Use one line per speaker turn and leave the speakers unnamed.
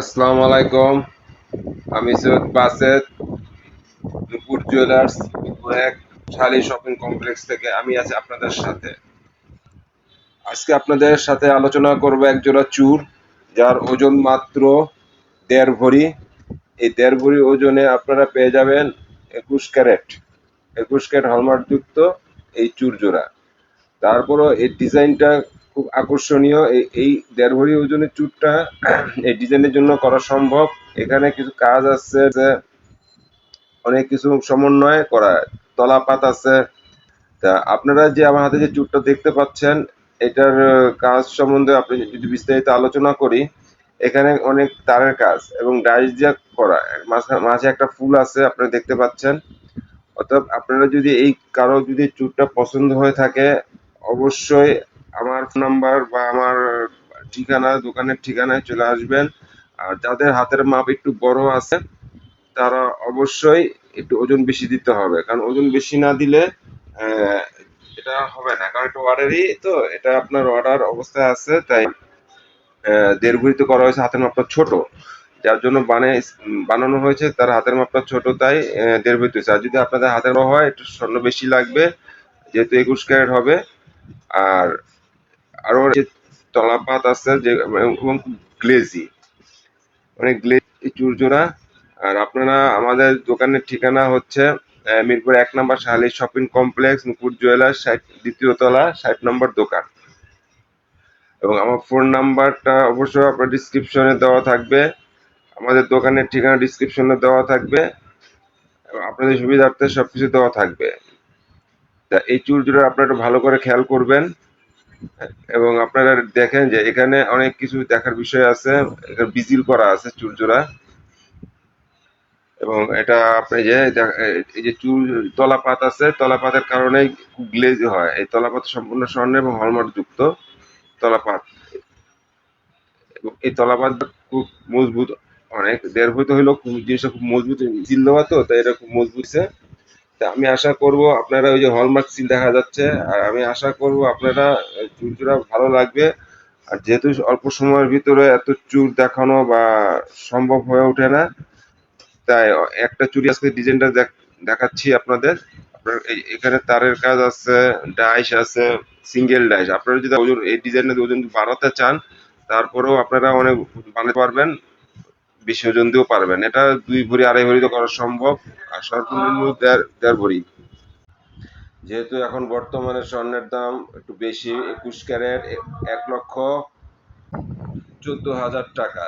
আসসালামু আলাইকুম। আমি সৈয়দ বাসেদ দুপুর জুয়েলার্স এক শালি শপিং কমপ্লেক্স থেকে আমি আছি আপনাদের সাথে। আজকে আপনাদের সাথে আলোচনা করব এক জোড়া চুর, যার ওজন মাত্র দেড় ভরি। এই দেড় ভরি ওজনে আপনারা পেয়ে যাবেন একুশ ক্যারেট। একুশ ক্যারেট হলমার্কযুক্ত এই চুর জোড়া। তারপরও এই ডিজাইনটা খুব আকর্ষণীয় এই- দেড় ভরি ওজনের চুরটা এই ডিজাইনের জন্য করা সম্ভব। এখানে কিছু কাজ আছে যে অনেক কিছু সমন্বয় করা, তলাপাত আছে। তা আপনারা যে আমার হাতে যে চুরটা দেখতে পাচ্ছেন, এটার কাজ সম্বন্ধে আপনি যদি বিস্তারিত আলোচনা করি, এখানে অনেক তারের কাজ এবং ডাইস দিয়ে করা, মাঝে- একটা ফুল আছে, আপনারা দেখতে পাচ্ছেন। অর্থাৎ আপনারা যদি এই, কারও যদি চুরটা পছন্দ হয়ে থাকে, অবশ্যই আমার নাম্বার বা আমার ঠিকানা, দোকানের ঠিকানায় চলে আসবেন। আর যাদের হাতের মাপ একটু বড় আছে, তারা অবশ্যই একটু ওজন বেশি দিতে হবে। কারণ ওজন বেশি না দিলে এটা হবে না। কারণ এটা অর্ডারই তো এটা আপনার অর্ডার অবস্থায় আছে, তাই দেড় ভরিতে করা হয়েছে হাতের মাপটা ছোট। যার জন্য বানে, বানানো হয়েছে, তার হাতের মাপটা ছোট, তাই দেড় হয়েছে। আর যদি আপনাদের হাতের হয়, একটু স্বর্ণ বেশি লাগবে, যেহেতু একুশ ক্যারেট হবে। আর আরও যে তলাপাত আছে যে, এবং গ্লেজি। অনেক গ্লেজি চুর জোড়া আর আপনারা আমাদের দোকানের ঠিকানা হচ্ছে মিরপুর এক নম্বর Shahali shopping complex, Nupur jewellers দ্বিতীয় তলা ষাট নম্বর দোকান। এবং আমার ফোন নাম্বারটা অবশ্যই আপনার ডিসক্রিপশনে দেওয়া থাকবে। আমাদের দোকানের ঠিকানা ডিসক্রিপশনে দেওয়া থাকবে। আপনাদের সুবিধার্থে সবকিছু দেওয়া থাকবে। তা এই চুর জোড়া আপনারা একটু ভালো করে খেয়াল করবেন। এবং আপনারা দেখেন যে এখানে অনেক কিছু দেখার বিষয় আছে। বিজিল করা আছে চুরজোড়া এবং এটা আপনি যে এই যে চুল, তলাপাত আছে, তলাপাতের কারণে গ্লেজ হয়। এই তলাপাত সম্পূর্ণ স্বর্ণ এবং হলমার্ক যুক্ত তলাপাত। এই তলাপাত খুব মজবুত অনেক। দেড় হইতে হইলেও জিনিসটা খুব মজবুত। সিল দেওয়া তো, তাই এটা খুব মজবুত আমি আশা করব আপনারা ওই যে হলমার্ক সিল দেখা যাচ্ছে, আর আমি আশা করব আপনারা চুরচুরা ভালো লাগবে। আর যেহেতু অল্প সময়ের ভিতরে এত চুর দেখানো বা সম্ভব হয়ে ওঠে না, তাই একটা চুরি আজকে ডিজাইনটা দেখাচ্ছি আপনাদের। এখানে তারের কাজ আছে, ডাইস আছে সিঙ্গেল ডাইস। আপনারা যদি ওজন, এই ডিজাইনের ওজন বাড়াতে চান, তারপরেও আপনারা অনেক বানাতে পারবেন। বেশি ওজন দিয়েও পারবেন। এটা দুই ভরি, আড়াই ভরি তো করা সম্ভব। আর সর্বনিম্ন দেড় দেড় ভরি। যেহেতু এখন বর্তমানে স্বর্ণের দাম একটু বেশি, একুশ ক্যারেট, এক লক্ষ চোদ্দ হাজার টাকা।